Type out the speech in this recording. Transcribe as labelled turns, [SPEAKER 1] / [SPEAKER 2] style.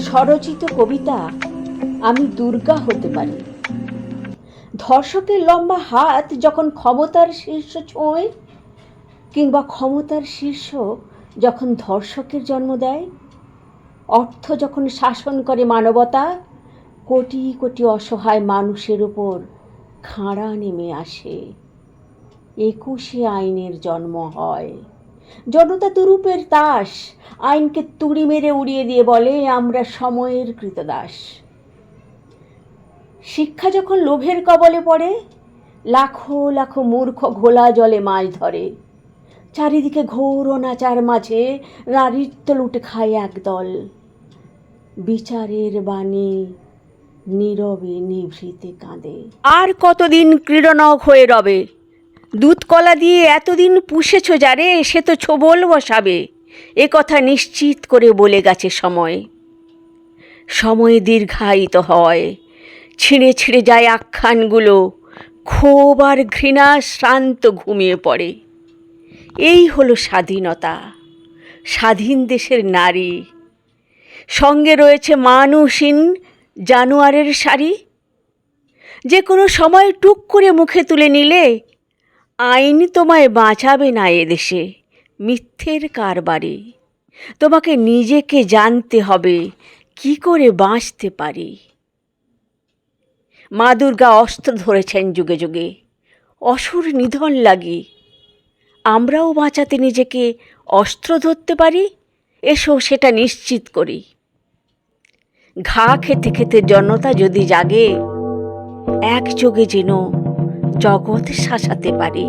[SPEAKER 1] স্বরচিত কবিতা, আমি দুর্গা হতে পারি। ধর্ষকের লম্বা হাত যখন ক্ষমতার শীর্ষ ছোঁয়, কিংবা ক্ষমতার শীর্ষ যখন ধর্ষকের জন্ম দেয়, অর্থ যখন শাসন করে মানবতা, কোটি কোটি অসহায় মানুষের উপর খাঁড়া নেমে আসে। একুশে আইনের জন্ম হয়। জনতা দুরূপের তাস। আইনকে তুড়ি মেরে উড়িয়ে দিয়ে বলে, আমরা সময়ের কৃতদাস। শিক্ষা যখন লোভের কবলে পড়ে, লাখো লাখো মূর্খ ঘোলা জলে মাছ ধরে। চারিদিকে ঘোর অনাচার মাঝে নারীত্ব লুটে খায় একদল। বিচারের বাণী নীরবে নিভৃতে কাঁদে। আর কতদিন ক্রীড়নক হয়ে রবে? দুধ কলা দিয়ে এতদিন পুষেছ যারে, সে তো ছোবল বসাবে। এ কথা নিশ্চিত করে বলে গেছে সময়। সময় দীর্ঘায়িত হয়। ছিঁড়ে ছিঁড়ে যায় আখ্যানগুলো। ক্ষোভ আর ঘৃণা শ্রান্ত ঘুমিয়ে পড়ে। এই হলো স্বাধীনতা। স্বাধীন দেশের নারী। সঙ্গে রয়েছে মানুষহীন জানোয়ারের শাড়ি। যে কোনো সময় টুক করে মুখে তুলে নিলে আইন তোমায় বাঁচাবে না এদেশে মিথ্যের কারবারে। তোমাকে নিজেকে জানতে হবে, কি করে বাঁচতে পারি। মা দুর্গা অস্ত্র ধরেছেন যুগে যুগে, অসুর নিধন লাগি। আমরাও বাঁচাতে নিজেকে অস্ত্র ধরতে পারি, এসো সেটা নিশ্চিত করি। ঘা খেতে খেতে জনতা যদি জাগে, এক যোগে যেন জগৎ শাসাতে পারি।